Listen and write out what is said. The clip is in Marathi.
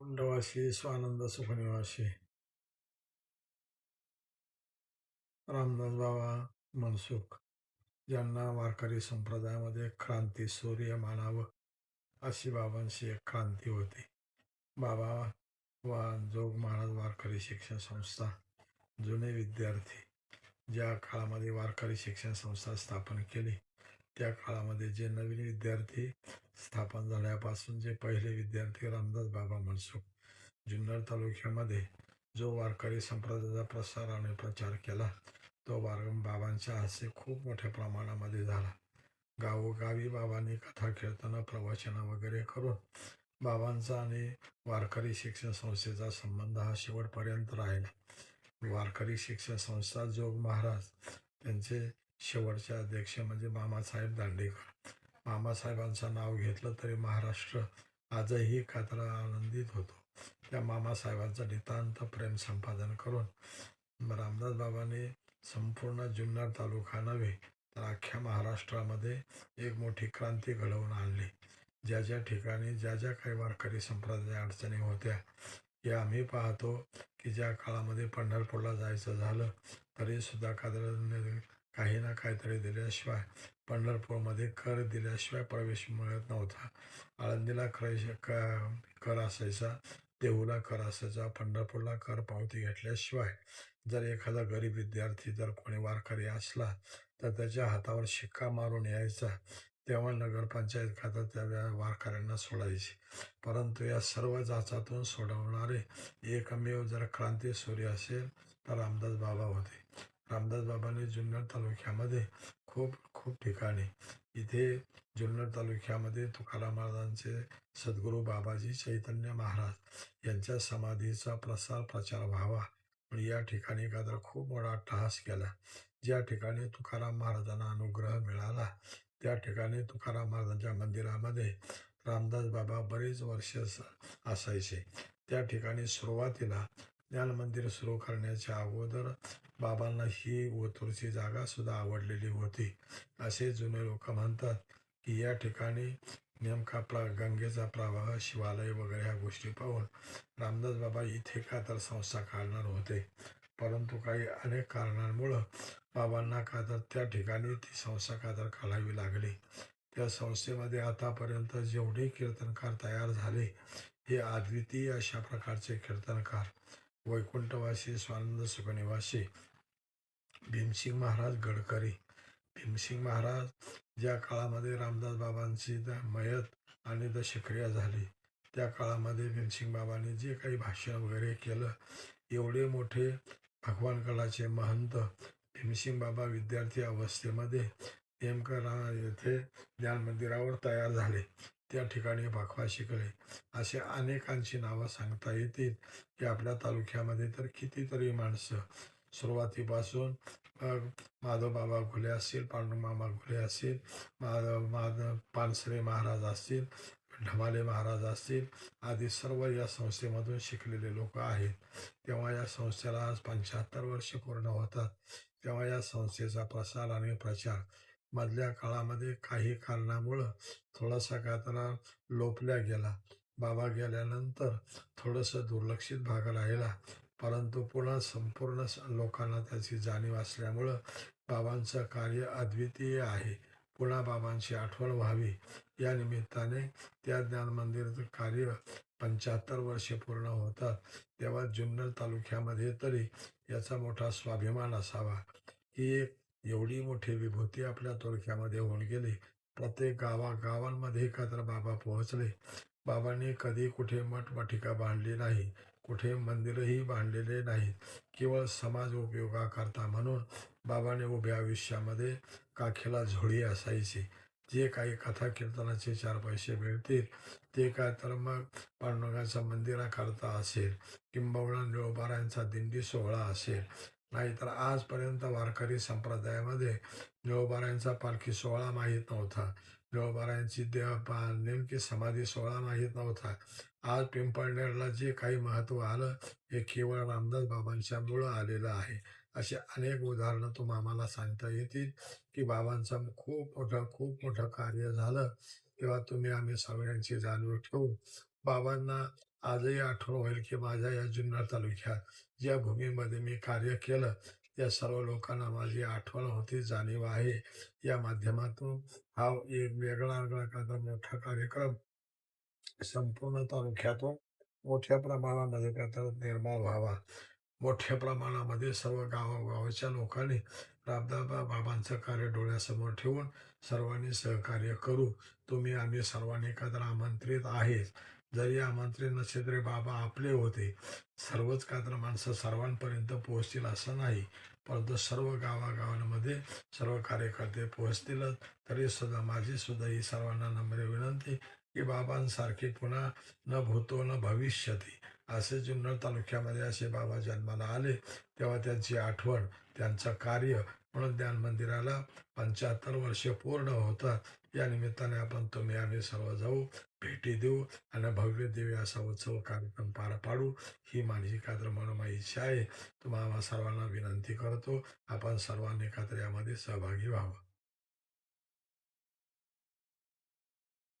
कुंडवासी स्वानंद सुखनिवासी. रामदास बाबा मनसुख ज्यांना वारकरी संप्रदायामध्ये क्रांती सूर्य मानावं अशी बाबांची एक क्रांती होती. बाबा वा जोग महाराज वारकरी शिक्षण संस्था जुने विद्यार्थी ज्या काळामध्ये वारकरी शिक्षण संस्था स्थापन केली. त्या काळामध्ये जे नवीन विद्यार्थी स्थापन झाल्यापासून जे पहिले विद्यार्थी रामदास बाबा मनसुख जुन्नर तालुक्यामध्ये जो वारकरी संप्रदायाचा प्रसार आणि प्रचार केला तो वार बाबांच्या हस्ते खूप मोठ्या प्रमाणामध्ये झाला. गावोगावी बाबांनी कथा कीर्तनं प्रवचनं वगैरे करून बाबांचा आणि वारकरी शिक्षण संस्थेचा संबंध हा शेवटपर्यंत राहिला. वारकरी शिक्षण संस्था जोग महाराज त्यांचे शेवटचे अध्यक्ष म्हणजे मामासाहेब दांडेकर. मामासाहेबांचं नाव घेतलं तरी महाराष्ट्र आजही कात्र आनंदित होतो. त्या मामासाहेबांचं नितांत प्रेम संपादन करून रामदास बाबांनी संपूर्ण जुन्नर तालुका नव्हे तर अख्ख्या महाराष्ट्रामध्ये एक मोठी क्रांती घडवून आणली. ज्या ज्या ठिकाणी ज्या ज्या काही वारकरी संप्रदाय अडचणी होत्या हे आम्ही पाहतो की ज्या काळामध्ये पंढरपूरला जायचं झालं तरी सुद्धा कादर काही ना काहीतरी दिल्याशिवाय पंढरपूरमध्ये कर दिल्याशिवाय प्रवेश मिळत नव्हता. आळंदीला कर कर असायचा देहूला कर असायचा पंढरपूरला कर पावती घेतल्याशिवाय जर एखादा गरीब विद्यार्थी जर कोणी वारकरी असला तर त्याच्या हातावर शिक्का मारून यायचा. तेव्हा नगरपंचायत खातं त्या वारकऱ्यांना सोडायची. परंतु या सर्व जाचातून सोडवणारे एकमेव जर क्रांती सूर्य असेल तर रामदास बाबा होते. रामदास बाबांनी जुन्नर तालुक्यामध्ये खूप खूप ठिकाणी इथे जुन्नर तालुक्यामध्ये तुकाराम महाराजांचे सद्गुरू बाबाजी चैतन्य महाराज यांच्या समाधीचा प्रसार प्रचार व्हावा. या ठिकाणी का तर खूप मोठा अट्टहास केला ज्या ठिकाणी तुकाराम महाराजांना अनुग्रह मिळाला त्या ठिकाणी तुकाराम महाराजांच्या मंदिरामध्ये रामदास बाबा बरेच वर्ष असायचे. त्या ठिकाणी सुरुवातीला ज्ञान मंदिर सुरू करण्याच्या अगोदर बाबांना ही ओतूरची जागा सुद्धा आवडलेली होती. असे जुने लोक म्हणतात की या ठिकाणी नेमका प्रा गंगेचा प्रवाह शिवालय वगैरे ह्या गोष्टी पाहून रामदास बाबा इथे का तर संस्था काढणार होते. परंतु काही अनेक कारणांमुळं बाबांना का तर त्या ठिकाणी ती संस्था का तर काढावी लागली. त्या संस्थेमध्ये आतापर्यंत जेवढे कीर्तनकार तयार झाले हे अद्वितीय अशा प्रकारचे कीर्तनकार वैकुंठवासी स्वानंद सुखनिवासी भीमसिंग महाराज गडकरी. भीमसिंग महाराज ज्या काळामध्ये रामदास बाबांची मयत आणि दशक्रिया झाली त्या काळामध्ये भीमसिंग बाबांनी जे काही भाषण वगैरे केलं एवढे मोठे भगवान कलाचे महंत भीमसिंग बाबा विद्यार्थी अवस्थेमध्ये नेमकं रा येथे ज्ञान मंदिरावर तयार झाले. त्या ठिकाणी भाखवा शिकले. असे अनेकांची नावं सांगता येतील की आपल्या तालुक्यामध्ये तर कितीतरी माणसं. सुरुवातीपासून माधवबाबा घुले असतील पांडुमामा घुले असतील माधव माधव पानसरे महाराज असतील ढमाले महाराज असतील आदी सर्व या संस्थेमधून शिकलेले लोक आहेत. तेव्हा या संस्थेला आज पंच्याहत्तर वर्ष पूर्ण होतात. तेव्हा या संस्थेचा प्रसार आणि प्रचार मधल्या काळामध्ये काही कारणामुळं थोडासा काय लोपल्या गेला. बाबा गेल्यानंतर थोडंसं दुर्लक्षित भाग राहिला. परंतु पुन्हा संपूर्ण लोकांना त्याची जाणीव असल्यामुळं बाबांचं कार्य अद्वितीय आहे. पुन्हा बाबांची आठवण व्हावी. या निमित्ताने त्या ज्ञान मंदिराचं कार्य पंच्याहत्तर वर्षे पूर्ण होतात. तेव्हा जुन्नर तालुक्यामध्ये तरी याचा मोठा स्वाभिमान असावा. ही एक एवढी मोठी विभूती आपल्या तोडक्यामध्ये होऊन गेली. प्रत्येक गावागावांमध्ये एकत्र बाबा पोहोचले. बाबांनी कधी कुठे मठमठिका बांधली नाही कुठे मंदिरही बांधलेले नाहीत केवळ समाज उपयोगाकरता म्हणून बाबाने उभ्या आयुष्यामध्ये काखेला झोळी असायची. जे काही कथा कीर्तनाचे चार पैसे मिळतील ते काय तर मग पांडुरंगाच्या मंदिराकरता असेल किंबहुना निळोबारांचा दिंडी सोहळा असेल नाहीतर आजपर्यंत वारकरी संप्रदायामध्ये निळोबारांचा पालखी सोहळा माहीत नव्हता. निळोबारांची देव नेमकी समाधी सोहळा माहीत नव्हता. आज पिंपळनेरला जे काही महत्त्व आलं हे केवळ रामदास बाबांच्या मुळं आलेलं आहे. असे अनेक उदाहरणं तुम्हा आम्हाला सांगता येतील की बाबांचं खूप मोठं खूप मोठं कार्य झालं तेव्हा तुम्ही आम्ही सगळ्यांची जाणीव ठेवू बाबांना आजही आठवण होईल की माझ्या या जुन्नर तालुक्यात ज्या भूमीमध्ये मी कार्य केलं त्या सर्व लोकांना माझी आठवण होती जाणीव आहे. या माध्यमातून हा एक वेगळा वेगळा मोठा कार्यक्रम संपूर्ण तालुक्यातून मोठ्या प्रमाणामध्ये त्याचा निर्माण व्हावा. मोठ्या प्रमाणामध्ये सर्व गावागावाच्या लोकांनी रामदाबा बाबांचं कार्य डोळ्यासमोर ठेवून सर्वांनी सहकार्य करू. तुम्ही आम्ही सर्वांनी एकत्र आमंत्रित आहे जरी आमंत्रित नसेल तरी बाबा आपले होते सर्वच कात्र माणसं सर्वांपर्यंत पोहोचतील असं नाही. परंतु सर्व गावागावांमध्ये सर्व कार्यकर्ते पोहोचतीलच तरी सुद्धा माझी सुद्धा ही सर्वांना नम्र विनंती की बाबांसारखी पुन्हा न भूतो न भविष्यती. असे जुन्नर तालुक्यामध्ये असे बाबा जन्माला आले तेव्हा त्यांची आठवण त्यांचं कार्य म्हणून ज्ञान मंदिराला पंच्याहत्तर वर्ष पूर्ण होतात. या निमित्ताने आपण तुम्ही आम्ही सर्व जाऊ. भेटी देऊ आणि भव्य देवी असा उत्सव कार्यक्रम पार पाडू. ही माझी कात्र मनोमाई इच्छा आहे. तुम्हाला सर्वांना विनंती करतो. आपण सर्वांनी एकत्र यामध्ये सहभागी व्हावं.